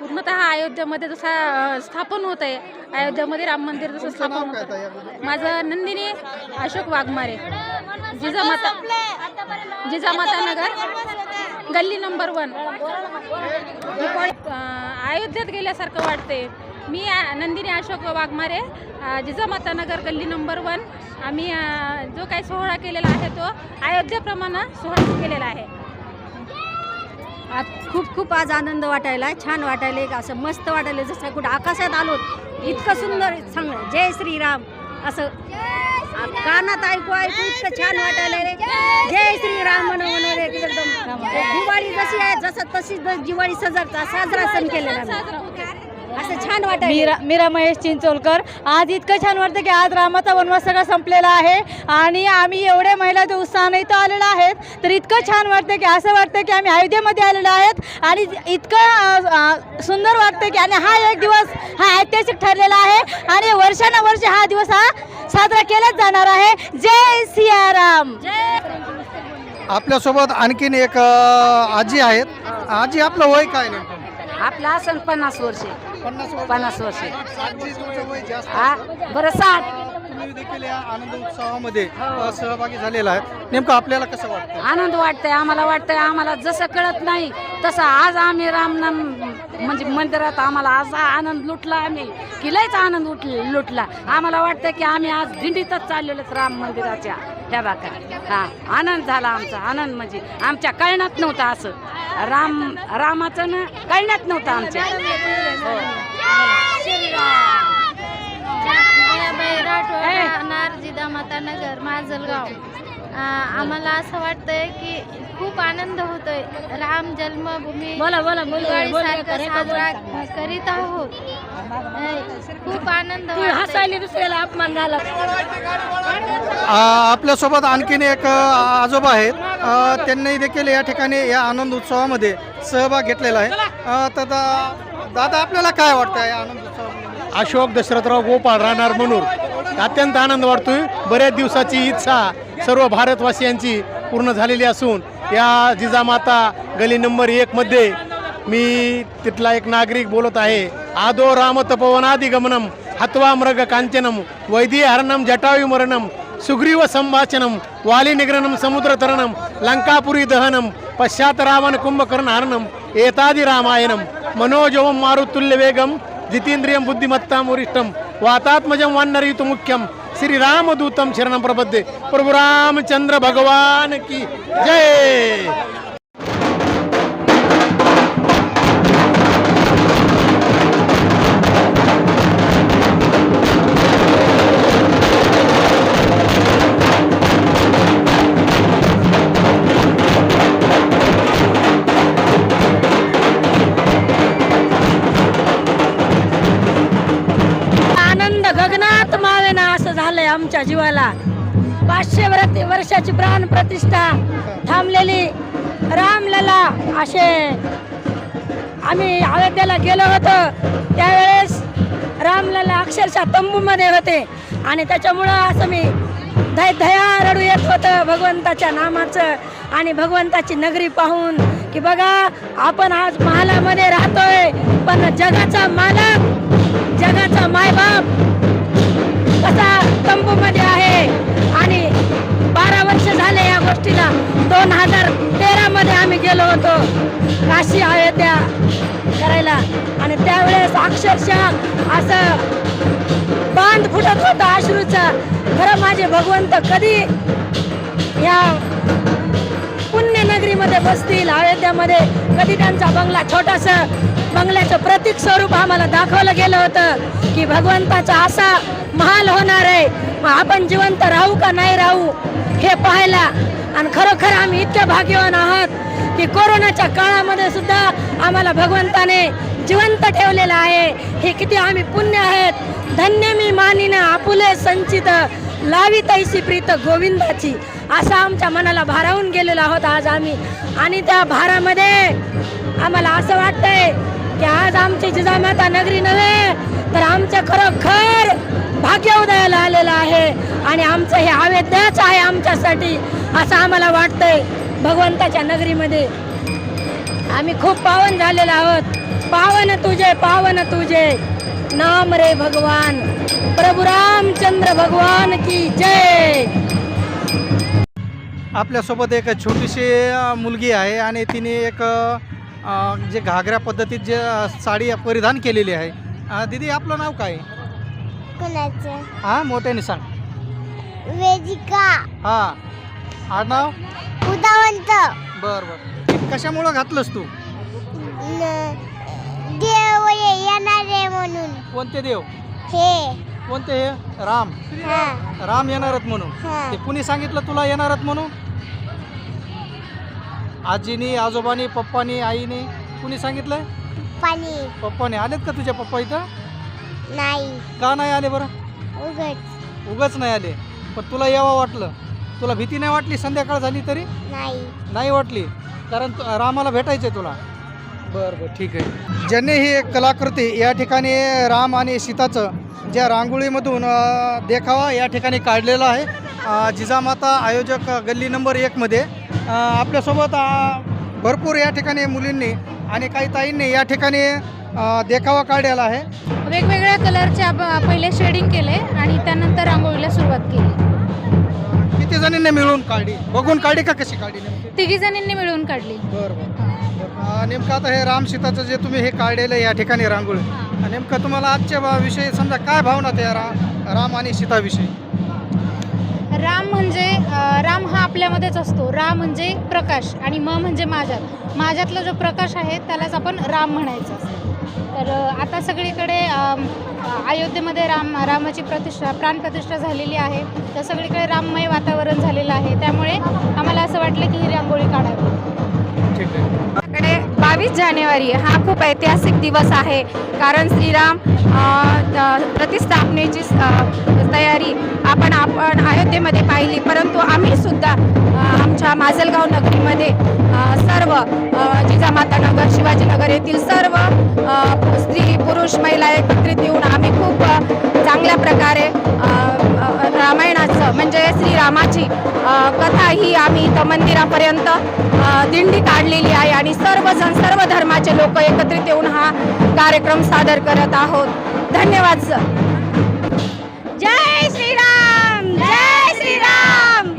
पूर्णतः अयोध्येमध्ये जसा स्थापन होत आहे अयोध्येमध्ये राम मंदिर जसं स्थापन होत अगोदर? माझं नंदिनी अशोक वाघमारे. जिजामाता जिजामाता नगर. गल्ली नंबर वन. अयोध्येत गेल्यासारखं वाटते मी नंदिनी अशोक वाघमारे जिजामाता नगर गल्ली नंबर वन. आम्ही जो काही सोहळा केलेला आहे तो अयोध्येप्रमाणे सोहळा केलेला आहे. आज खूप खूप आज आनंद वाटायला छान वाटायला एक असं मस्त वाटायला जसं कुठं आकाशात आलो इतकं सुंदर सांग जय श्रीराम. असं कानात ऐकू ऐकू इतकं छान वाटायला रे. जय श्रीराम म्हणून म्हणून एकदम दिवाळी जशी आहे जसं तशी दिवाळी सजरता साजरा सण केलेला असं छान मीरा मीरा महेश चिंचोलकर. आज इतकं छान वाटतं की आज रामाचा वनवास सगळा संपलेला आहे आणि आम्ही एवढे महिला ते उत्साहाने इथं आलेलो आहेत. तर इतकं छान वाटतं की असं वाटतं की आम्ही अयोध्येमध्ये आलेलो आहेत. आणि इतकं अ, अ, सुंदर वाटतं की आणि हा एक दिवस हा ऐतिहासिक ठरलेला आहे. आणि वर्षानुवर्ष हा दिवस हा साजरा केलाच जाणार आहे. जय सियाराम. आपल्यासोबत आणखीन एक अ, आजी आहेत. आजी आपलं वय काय नेमकं? आपला असं पन्नास वर्ष. पन्नास वर्ष. हा. बरं साठ. तुम्ही देखील या आनंद उत्सवामध्ये अ, सहभागी झालेला आहे. नेमकं आपल्याला कसं वाटतं आनंद वाटतंय आम्हाला वाटतंय आम्हाला जसं कळत नाही तसं आज आम्ही रामनाम म्हणजे मंदिरात आम्हाला असा आनंद लुटला आम्ही. की लयच आनंद उठ लुटला. आम्हाला वाटतं की आम्ही आज दिंडीतच चाललेलो राम मंदिराच्या. ह्या बाका हा आनंद झाला आमचा आनंद म्हणजे आमच्या कळण्यात नव्हतं असं. राम रामाचं ना कळण्यात नव्हतं आमच्या. राठोड जिजामाता नगर माजलगाव. आम्हाला असं वाटतंय की खूप आनंद होतोय. राम जन्मभूमी बोला बोला दिवाळीसारखं साजरा करीत आहोत. खूप आनंद वाटतोय. हसायला दुसऱ्याला अपमान झाला. आपल्यासोबत आणखीन एक आजोबा आहेत. त्यांनी देखील या ठिकाणी या आनंद उत्सवामध्ये सहभाग घेतलेला आहे. तर दा- दादा आपल्याला काय वाटतं या आनंद उत्सवामध्ये? अशोक दशरथराव गोपाळ राहणार म्हणून अत्यंत आनंद वाटतोय. बऱ्याच दिवसाची इच्छा सर्व भारतवासियांची पूर्ण झालेली असून या जिजामाता गली नंबर एकमध्ये मी तिथला एक नागरिक बोलत आहे. आदो रामतपवनादिगमनम हत्वा मृग कांचनम वैदी हरणम जटायु मरणम सुग्रीव संभाषणम वाली निग्रणम समुद्र तरणम लंकापुरी दहनम पश्चात रावण कुंभकर्ण हरणम एतादि रामायणम मनोजवम मारुतुल्य वेगम जितेंद्रियं बुद्धिमत्ता वरिष्ठं वातात्मजं वान्नरयुत मुख्यं श्रीरामदूतं शरणं प्रपद्ये प्रभु रामचंद्र भगवान की आमच्या जीवाला पाचशे वर्षाची प्राण प्रतिष्ठा थांबलेली रामलला असे आम्ही अयोध्येला गेलो होतो. त्यावेळेस रामलला अक्षरशः तंबूमध्ये होते. आणि त्याच्यामुळं असं मी दय दया रडू येत होतं भगवंताच्या नामाचं. आणि भगवंताची नगरी पाहून की बघा आपण आज महालामध्ये राहतोय पण जगाचा मालक जगाचा मायबाप कसा तंबूमध्ये आहे. आणि बारा वर्ष झाले या गोष्टीला. दोन हजार तेरामध्ये आम्ही गेलो होतो. काशी अयोध्या करायला. आणि त्यावेळेस अक्षरशः असं बांध फुटत होता अश्रूचा. खरं माझे भगवंत कधी या रत्नागिरीमध्ये बसतील अयोध्यामध्ये कधी त्यांचा बंगला छोटासा बंगल्याचं प्रतीक स्वरूप आम्हाला दाखवलं गेलं होतं की भगवंताचा असा महाल होणार आहे. मग आपण जिवंत राहू का नाही राहू हे पाहायला. आणि खरोखर आम्ही इतके भाग्यवान आहोत की कोरोनाच्या काळामध्ये सुद्धा आम्हाला भगवंताने जिवंत ठेवलेलं आहे. हे किती आम्ही पुण्य आहेत. धन्य मी मानिन आपुले संचित. लावी तैसी प्रीत गोविंदाची. असं आमच्या मनाला भारावून गेलेलो आहोत आज आम्ही. आणि त्या भारामध्ये आम्हाला असं वाटतंय की आज आमची जिजामाता नगरी नव्हे तर आमचं खरोखर भाग्य उदयाला आलेलं आहे. आणि आमचं हे आवेद्यच आहे आमच्यासाठी असं आम्हाला वाटतंय भगवंताच्या नगरीमध्ये. आम्ही खूप पावन झालेलो आहोत. पावन तुझे पावन तुझे. नाम रे भगवान. प्रभु रामचंद्र भगवान की जय. आपल्यासोबत एक छोटीशी मुलगी आहे आणि तिने एक जे घागऱ्या पद्धतीत जे साडी परिधान केलेली आहे. दीदी आपलं नाव काय? कुणाचं? हां मोठ्याने सांग. वेदिका. हां. आडनाव? उदावंत. बर बर. हे कशामुळं घातलंस तू? न- म्हणून. कोणते देव? हे. कोणते हे? राम. हा. राम येणारच म्हणून. हा. ते कुणी सांगितलं तुला येणारच म्हणून? आजीनी आजोबानी पप्पानी आईने कुणी सांगितलं पाणी पप्पाने. आलेत का तुझ्या पप्पा इथं? नाही. का नाही आले बरं? उगच. उगाच नाही आले. पण तुला यावं वाटलं. तुला भीती नाही वाटली? संध्याकाळ झाली तरी? नाही. नाही वाटली. कारण तु- रामाला भेटायचंय तुला. बरं बरं ठीक आहे. ज्यांनी ही कलाकृती या ठिकाणी राम आणि सीताचं ज्या रांगोळीमधून देखावा या ठिकाणी काढलेला आहे. जिजामाता आयोजक गल्ली नंबर एकमध्ये आपल्यासोबत भरपूर या ठिकाणी मुलींनी आणि काही ताईंनी या ठिकाणी देखावा काढलेला आहे. वेगवेगळ्या कलरचे पहिले शेडिंग केले आणि त्यानंतर रांगोळीला सुरुवात केली. किती जणींनी मिळून काढली? बघून काढली का कशी काढली तिघी जणींनी मिळून काढली. बरं बरं. अ, नेमकं आता हे राम सीताचं जे तुम्ही हे काढलेलं आहे या ठिकाणी रांगोळी नेमकं तुम्हाला आजच्या बा- विषयी समजा काय भावना त्या रा राम आणि सीताविषयी? राम म्हणजे राम हा आपल्यामध्येच असतो. रा म्हणजे प्रकाश आणि म म्हणजे माझ्यात. माझ्यातला जो प्रकाश आहे त्यालाच आपण राम म्हणायचं असतं. तर आता सगळीकडे अयोध्येमध्ये राम रामाची प्रतिष्ठा प्राणप्रतिष्ठा झालेली आहे. तर सगळीकडे राममय वातावरण झालेलं आहे. त्यामुळे आम्हाला असं वाटलं की ही रांगोळी काढावी. बावीस जानेवारी हा खूप ऐतिहासिक दिवस आहे. कारण श्रीराम प्रतिस्थापनेची तयारी आपण आपण अयोध्येमध्ये पाहिली. परंतु आम्हीसुद्धा आमच्या माजलगाव नगरीमध्ये सर्व जिजामाता नगर शिवाजीनगर येथील सर्व स्त्री पुरुष महिला एकत्रित येऊन आम्ही खूप चांगल्या प्रकारे रामाची कथा ही आम्ही इथं मंदिरापर्यंत दिंडी काढलेली आहे आणि सर्वजण सर्व धर्माचे लोक एकत्रित येऊन हा कार्यक्रम सादर करत आहोत. धन्यवाद सर. जय श्रीराम जय श्रीराम.